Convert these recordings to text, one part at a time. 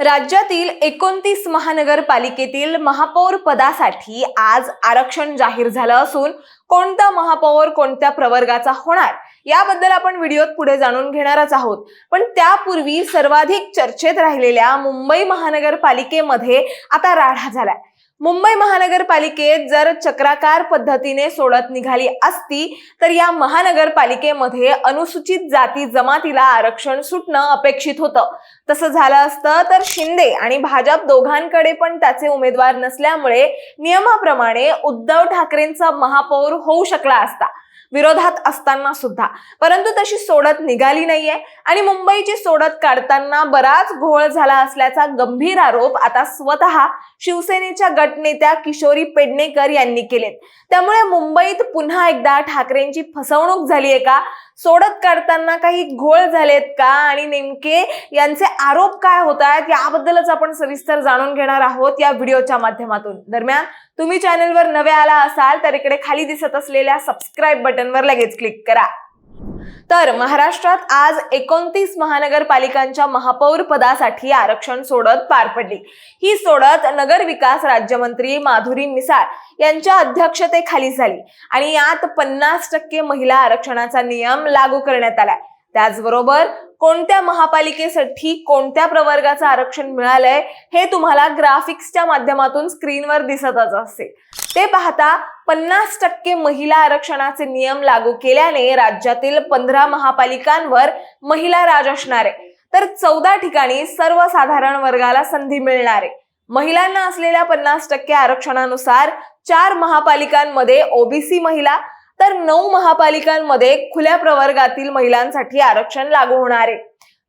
राज्यातील एकोणतीस महानगरपालिकेतील महापौर पदासाठी आज आरक्षण जाहीर झालं असून कोणता महापौर कोणत्या प्रवर्गाचा होणार याबद्दल आपण व्हिडिओत पुढे जाणून घेणारच आहोत. पण त्यापूर्वी सर्वाधिक चर्चेत राहिलेल्या मुंबई महानगरपालिकेमध्ये आता राढा झालाय. मुंबई महानगरपालिकेत जर चक्राकार पद्धतीने सोडत निघाली असती तर या महानगरपालिकेमध्ये अनुसूचित जाती जमातीला आरक्षण सुटणं अपेक्षित होतं. तसं झालं असतं तर शिंदे आणि भाजप दोघांकडे पण त्याचे उमेदवार नसल्यामुळे नियमाप्रमाणे उद्धव ठाकरेंचा महापौर होऊ शकला असता. विरोधात असताना सुद्धा. परंतु तशी सोडत निघाली नाहीये आणि मुंबईची सोडत काढताना बराच घोळ झाला असल्याचा गंभीर आरोप आता स्वतः शिवसेनेच्या गटनेत्या किशोरी पेडणेकर यांनी केलेत. त्यामुळे मुंबईत पुन्हा एकदा ठाकरेंची फसवणूक झाली आहे का? सोडत काढताना काही घोळ झालेत का? आणि नेमके यांचे आरोप काय होत आहेत याबद्दलच आपण सविस्तर जाणून घेणार आहोत या व्हिडिओच्या माध्यमातून. दरम्यान तुम्ही चॅनलवर नवे आला असाल तर इकडे खाली दिसत असलेल्या सबस्क्राईब बटनवर लगेच क्लिक करा. तर महाराष्ट्रात आज एकोणतीस महानगरपालिकांच्या महापौर पदासाठी आरक्षण सोडत पार पडली. ही सोडत नगर विकास राज्यमंत्री माधुरी मिसाळ यांच्या अध्यक्षतेखाली झाली आणि यात पन्नास टक्के महिला आरक्षणाचा नियम लागू करण्यात आलाय. त्याचबरोबर कोणत्या महापालिकेसाठी कोणत्या प्रवर्गाचं आरक्षण मिळालंय हे तुम्हाला ग्राफिक्सच्या माध्यमातून स्क्रीनवर दिसतच असेल. ते पाहता पन्नास टक्के महिला आरक्षणाचे नियम लागू केल्याने राज्यातील पंधरा महापालिकांवर महिला राज असणार आहे. तर चौदा ठिकाणी सर्वसाधारण वर्गाला संधी मिळणार आहे. महिलांना असलेल्या पन्नास टक्के आरक्षणानुसार चार महापालिकांमध्ये ओबीसी महिला तर नऊ महापालिकांमध्ये खुल्या प्रवर्गातील महिलांसाठी आरक्षण लागू होणार आहे.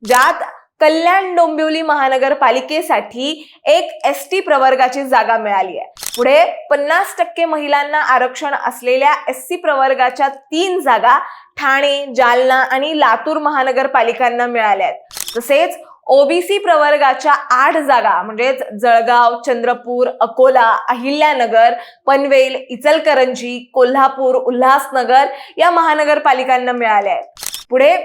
ज्यात कल्याण डोंबिवली महानगरपालिकेसाठी एक एस टी प्रवर्गाची जागा मिळाली आहे. पुढे पन्नास टक्के महिलांना आरक्षण असलेल्या एस सी प्रवर्गाच्या तीन जागा ठाणे जालना आणि लातूर महानगरपालिकांना मिळाल्या आहेत. तसेच ओबीसी प्रवर्गाच्या आठ जागा म्हणजेच जळगाव चंद्रपूर अकोला अहिल्यानगर पनवेल इचलकरंजी कोल्हापूर उल्हासनगर या महानगरपालिकांना मिळाल्या आहेत. पुढे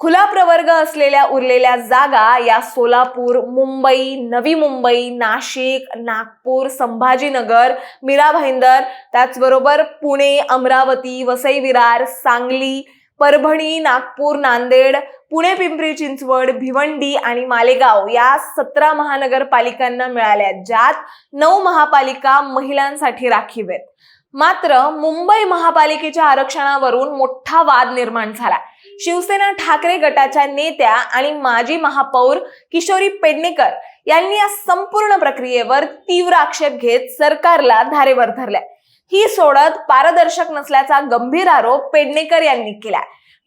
खुला प्रवर्ग असलेल्या उरलेल्या जागा या सोलापूर मुंबई नवी मुंबई नाशिक नागपूर संभाजीनगर मीरा भाईंदर त्याचबरोबर पुणे अमरावती वसई विरार सांगली परभणी नागपूर नांदेड पुणे पिंपरी चिंचवड भिवंडी आणि मालेगाव या सतरा महानगरपालिकांना मिळाल्या ज्यात नऊ महापालिका महिलांसाठी राखीव आहेत मात्र मुंबई महापालिकेच्या आरक्षणावरून मोठा वाद निर्माण झाला. शिवसेना ठाकरे गटाच्या नेत्या आणि माजी महापौर किशोरी पेडणेकर यांनी या संपूर्ण प्रक्रियेवर तीव्र आक्षेप घेत सरकारला धारेवर धरलाय. ही सोडत पारदर्शक नसल्याचा गंभीर आरोप पेडणेकर यांनी केला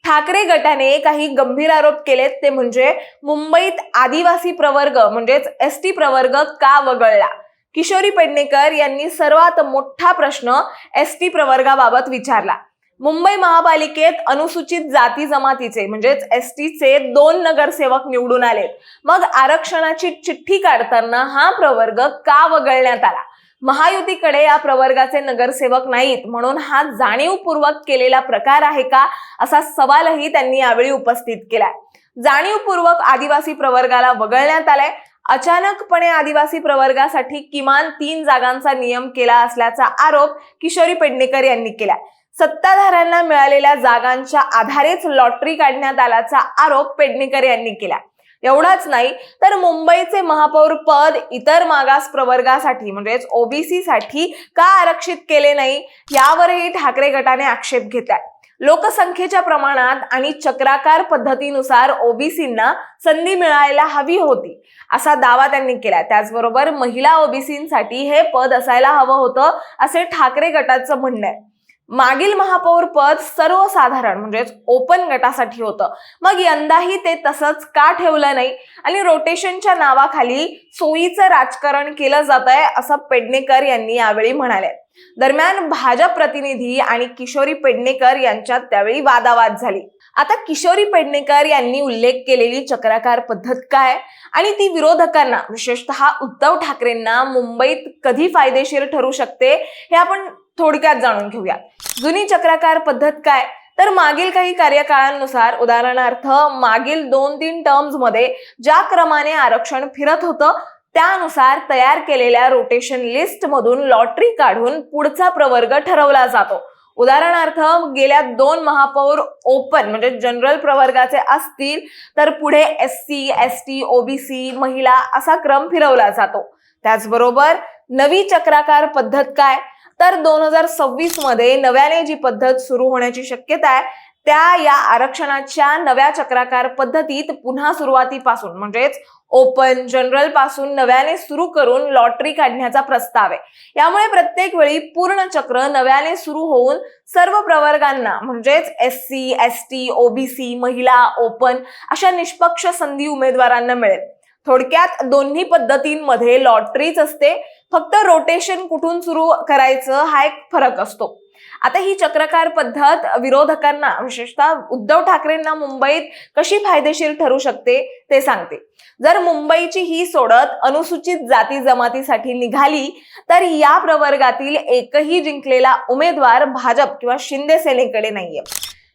ठाकरे गटाने काही गंभीर आरोप केलेत ते म्हणजे मुंबईत आदिवासी प्रवर्ग म्हणजेच एस टी प्रवर्ग का वगळला? किशोरी पेडणेकर यांनी सर्वात मोठा प्रश्न एस टी प्रवर्गाबाबत विचारला. मुंबई महापालिकेत अनुसूचित जाती जमातीचे म्हणजेच एस टीचे दोन नगरसेवक निवडून आले मग आरक्षणाची चिठ्ठी काढताना हा प्रवर्ग का वगळण्यात आला? महायुतीकडे या प्रवर्गाचे नगरसेवक नाहीत म्हणून हा जाणीवपूर्वक केलेला प्रकार आहे का असा सवालही त्यांनी यावेळी उपस्थित केलाय. जाणीवपूर्वक आदिवासी प्रवर्गाला वगळण्यात आलाय. अचानकपणे आदिवासी प्रवर्गासाठी किमान तीन जागांचा नियम केला असल्याचा आरोप किशोरी पेडणेकर यांनी केलाय. सत्ताधाऱ्यांना मिळालेल्या जागांच्या आधारेच लॉटरी काढण्यात आल्याचा आरोप पेडणेकर यांनी केला एवढाच नाही तर मुंबईचे महापौर पद इतर मागास प्रवर्गासाठी म्हणजेच ओबीसी साठी का आरक्षित केले नाही यावरही ठाकरे गटाने आक्षेप घेतलाय. लोकसंख्येच्या प्रमाणात आणि चक्राकार पद्धतीनुसार ओबीसींना संधी मिळायला हवी होती असा दावा त्यांनी केला त्याचबरोबर महिला ओबीसींसाठी हे पद असायला हवं होतं असे ठाकरे गटाचं म्हणणं आहे. मागील महापौर पद सर्वसाधारण म्हणजेच ओपन गटासाठी होतं. मग यंदाही ते तसंच का ठेवलं नाही? आणि रोटेशनच्या नावाखाली सोयीचं राजकारण केलं जात आहे असं पेडणेकर यांनी यावेळी म्हणाले. दरम्यान भाजप प्रतिनिधी आणि किशोरी पेडणेकर यांच्यात त्यावेळी वादावाद झाली. आता किशोरी पेडणेकर यांनी उल्लेख केलेली चक्राकार पद्धत काय? आणि ती विरोधकांना विशेषतः उद्धव ठाकरेंना मुंबईत कधी फायदेशीर ठरू शकते हे आपण थोडक्यात जाणून घेऊया जुनी चक्राकार पद्धत काय? तर मागील काही कार्यकाळांनुसार उदाहरणार्थ मागील दोन तीन टर्म्समध्ये ज्या क्रमाने आरक्षण फिरत होतं त्यानुसार तयार केलेल्या रोटेशन लिस्ट मधून लॉटरी काढून पुढचा प्रवर्ग ठरवला जातो. उदाहरणार्थ गेल्या दोन महापौर ओपन म्हणजे जनरल प्रवर्गाचे असतील तर पुढे S C S T OBC महिला असा क्रम फिरवला जातो. त्याचबरोबर नवी चक्राकार पद्धत काय? तर दोन हजार सव्वीसमध्ये नव्याने जी पद्धत सुरू होण्याची शक्यता आहे त्या या आरक्षणाच्या नव्या चक्राकार पद्धतीत पुन्हा सुरुवातीपासून म्हणजेच ओपन जनरलपासून नव्याने सुरू करून लॉटरी काढण्याचा प्रस्ताव आहे. यामुळे प्रत्येक वेळी पूर्ण चक्र नव्याने सुरू होऊन सर्व प्रवर्गांना म्हणजेच S C S T OBC महिला ओपन अशा निष्पक्ष संधी उमेदवारांना मिळेल. थोडक्यात दोन्ही पद्धतींमध्ये लॉटरीच असते. फक्त रोटेशन कुठून सुरू करायचं हा एक फरक असतो. आता ही चक्रकार पद्धत विरोधकांना विशेषतः उद्धव ठाकरेंना मुंबईत कशी फायदेशीर ठरू शकते ते सांगते. जर मुंबईची ही सोडत अनुसूचित जाती जमातीसाठी निघाली तर या प्रवर्गातील एकही जिंकलेला उमेदवार भाजप किंवा शिंदे सेनेकडे नाहीये.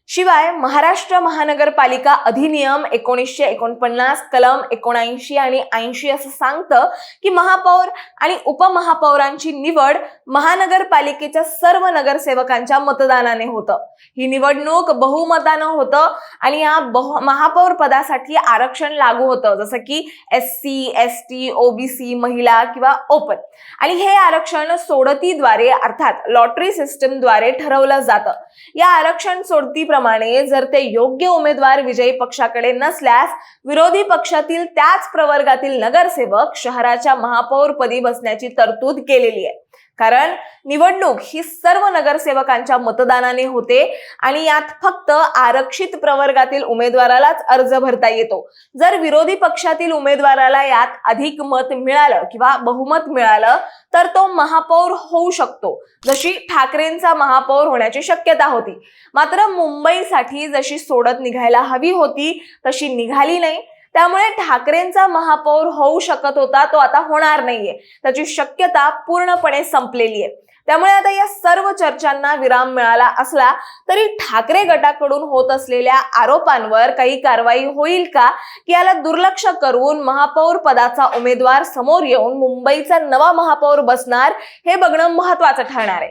शिवाय महाराष्ट्र महानगरपालिका अधिनियम एकोणीसशे एकोणपन्नास कलम एकोणऐंशी आणि ऐंशी असं सांगतं की महापौर आणि उपमहापौरांची निवड महानगरपालिकेच्या सर्व नगरसेवकांच्या मतदानाने होतं. ही निवडणूक बहुमतानं होतं आणि या बहु महापौर पदासाठी आरक्षण लागू होतं. जसं की S C S T OBC महिला किंवा ओपन आणि हे आरक्षण सोडतीद्वारे अर्थात लॉटरी सिस्टमद्वारे ठरवलं जातं. या आरक्षण सोडती सोडतीप्रमाणे जर ते योग्य उमेदवार विजयी पक्षाकडे नसल्यास विरोधी पक्षातील त्याच प्रवर्गातील नगरसेवक शहराच्या महापौर पदी बसण्याची तरतूद केलेली आहे. कारण निवडणूक ही सर्व नगरसेवकांच्या मतदानाने होते आणि यात फक्त आरक्षित प्रवर्गातील उमेदवारालाच अर्ज भरता येतो. जर विरोधी पक्षातील उमेदवाराला यात अधिक मत मिळालं किंवा बहुमत मिळालं तर तो महापौर होऊ शकतो जशी ठाकरेंचा महापौर होण्याची शक्यता होती. मात्र मुंबईसाठी जशी सोडत निघायला हवी होती तशी निघाली नाही. त्यामुळे ठाकरेंचा महापौर होऊ शकत होता तो आता होणार नाहीये. त्याची शक्यता पूर्णपणे संपलेली आहे. त्यामुळे आता या सर्व चर्चांना विराम मिळाला असला तरी ठाकरे गटाकडून होत असलेल्या आरोपांवर काही कारवाई होईल का? की याला दुर्लक्ष करून महापौर पदाचा उमेदवार समोर येऊन मुंबईचा नवा महापौर बसणार हे बघणं महत्वाचं ठरणार आहे.